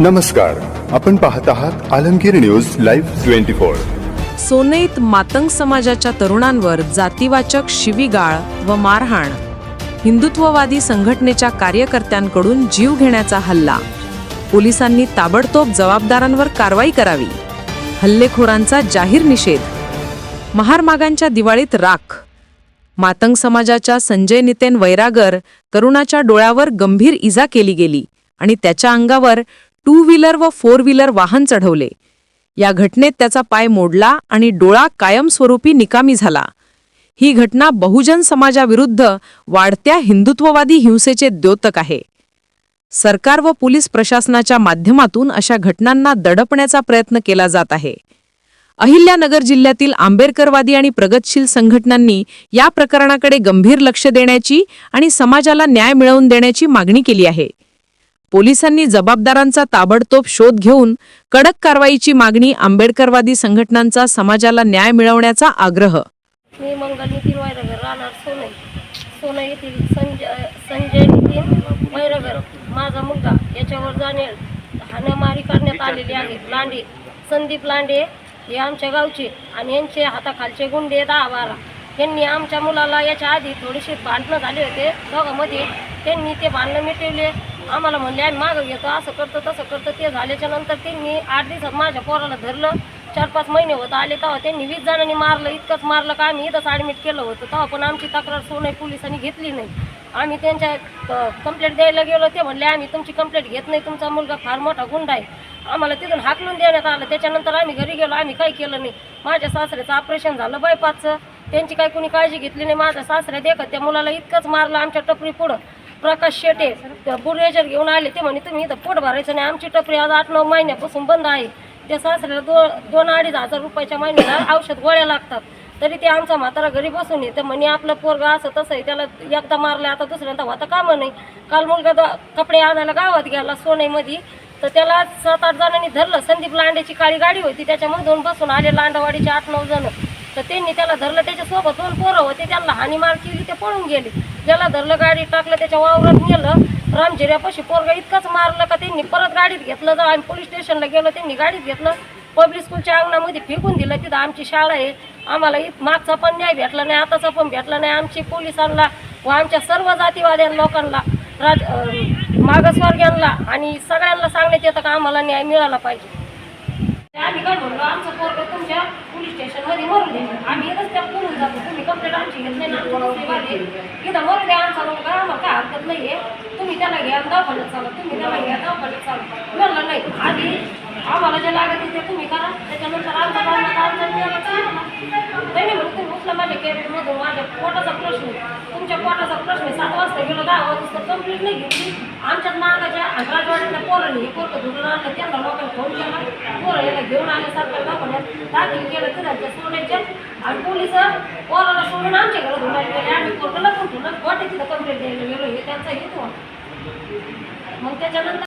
नमस्कार आपण पाहत आहात Alamgir news live twenty four. सोनईत Matang समाजाच्या तरुणांवर जातीवाचक शिवीगाळ व मारहाण. हिंदुत्ववादी संघटनेच्या कार्यकर्त्यांकडून जीव घेण्याचा हल्ला. पोलिसांनी ताबडतोब जबाबदारांवर कारवाई करावी. हल्लेखोरांचा जाहीर निषेध. महारमागांच्या दिवाळीत राख. मातंग समाजाच्या संजय नितेन वैरागर तरुणाच्या डोळ्यावर गंभीर इजा केली गेली आणि त्याच्या अंगावर टू व्हीलर व फोर व्हीलर वाहन चढवले. या घटनेत त्याचा पाय मोडला आणि डोळा कायमस्वरूपी निकामी झाला. ही घटना बहुजन समाजाविरुद्ध वाढत्या हिंदुत्ववादी हिंसेचे द्योतक आहे. सरकार व पोलीस प्रशासनाच्या माध्यमातून अशा घटनांना दडपण्याचा प्रयत्न केला जात आहे. अहिल्यानगर जिल्ह्यातील आंबेडकरवादी आणि प्रगतशील संघटनांनी या प्रकरणाकडे गंभीर लक्ष देण्याची आणि समाजाला न्याय मिळवून देण्याची मागणी केली आहे. पोलिसांनी जबाबदारांचा ताबडतोब शोध घेऊन कडक कारवाईची मागणी आंबेडकरवादी संघटनांचा समाजाला न्याय मिळवण्याचा आग्रह. मी मंगल नितीन वैरगर राहणार सोनई. सोने येथील संजय संजय नितीन वैरगर माझा मुलगा. याच्यावर जाणे हाणामारी करण्यात आलेली आहे. लांडे संदीप लांडे हे आमच्या गावचे आणि यांचे हाताखालचे गुंडे दहा बारा यांनी आमच्या मुलाला याच्या आधी थोडीशी भांडणं झाले होते. दोघांमध्ये त्यांनी ते भांडणं मिटवले. आम्हाला म्हणले आम्ही मागं घेतो असं करतो तसं करतो. ते झाल्याच्यानंतर त्यांनी आठ दिवसात माझ्या पोराला धरलं. चार पाच महिने होत आले तेव्हा त्यांनी वीस जणांनी मारलं. इतकंच मारलं का आम्ही इथंच ॲडमिट केलं होतं. तेव्हा पण आमची तक्रार सोनई पोलिसांनी घेतली नाही. आम्ही त्यांच्या कंप्लेंट द्यायला गेलो. ते म्हणले आम्ही तुमची कंप्लेंट घेत नाही. तुमचा मुलगा फार मोठा गुंड आहे. आम्हाला तिथून हाकलून देण्यात आलं. त्याच्यानंतर आम्ही घरी गेलो. आम्ही काही केलं नाही. माझ्या सासऱ्याचं ऑपरेशन झालं बायपासचं. त्यांची काही कुणी काळजी घेतली नाही. माझ्या सासऱ्या देखत त्या मुलाला इतकंच मारलं. आमच्या टपरी पुढं प्रकाश शेटे बुरेजर घेऊन आले. ते म्हणे तुम्ही इथं पोट भरायचं नाही. आमची टपरी आज आठ नऊ महिन्यापासून बंद आहे. त्या सासऱ्याला दो दोन अडीच हजार रुपयाच्या महिन्याला औषध गोळ्या लागतात. तरी ते आमचा म्हातारा घरी बसून येतं. म्हणे आपलं पोरगा असं तसं आहे. त्याला एकदा मारलं आता दुसऱ्यांदा होता कामं नाही. काल मुलगा द- कपडे आणायला गावात गेला सोन्यामध्ये. तर त्याला सात आठ जणांनी धरलं. संदीप लांडेची काळी गाडी होती. त्याच्यामधून बसून आले लांडावाडीचे आठ नऊ जण. तर त्यांनी त्याला धरलं त्याच्यासोबत दोन पोरं होते त्यांना हानीमार केली ते पळून गेले. ज्याला धरलं गाडी टाकलं त्याच्या वावरात नेलं रामझिऱ्यापाशी पोरगा इतकंच मारलं का त्यांनी परत गाडीत घेतलं जाऊ आम्ही पोलीस स्टेशनला गेलो त्यांनी गाडीत घेतलं. पब्लिक स्कूलच्या अंगणामध्ये फेकून दिलं तिथं आमची शाळा आहे. आम्हाला मागचा पण न्याय भेटला नाही आताचा पण भेटला नाही. आमची पोलिसांना व आमच्या सर्व जातीवाद्या लोकांना राज अं, मागासवर्गीयांना आणि सगळ्यांना सांगण्यात येतं का आम्हाला न्याय मिळाला पाहिजे. आम्ही म्हणलो आमचं पोरग तुमच्या पोलीस स्टेशनमध्ये मरू दे आम्ही रस्त्यात पळून जातो. तुम्ही कंप्लेंट आमची घेत नाही ना आमचे इथं मरू द्या आमचा मुलगा आम्हाला काय हरकत नाही आहे तुम्ही त्याला घ्या दवाखान्यात चाला तुम्ही त्याला घ्या दवाखान्यात चाला म्हणलं नाही. आधी आम्हाला जे लागत ते तुम्ही करा. त्याच्यानंतर आमचा नाही माझ्या कॅबिनमधून माझ्या पोटाचा प्रश्न तुमच्या पोटाचा प्रश्न आहे. सात वाजता गेलो दहा वाजता कंप्लीट नाही घेतली. आमच्याच मागाच्या राजवाड्यातल्या पोरांनी हे पोरं धुडून आणलं त्यांना लोकांना फोन केला पोरं याला घेऊन आले सरकार दवाखान्यात दाखल केलं तिथं सोडायच्या आणि पोलीस पोराला सोडून आमच्या घरात धुणायला गेले आम्ही पोरं लपून ठेवलं. वाटे तिथं कंप्लेंट द्यायला गेलो. हे त्यांचा हेतू. मग त्याच्यानंतर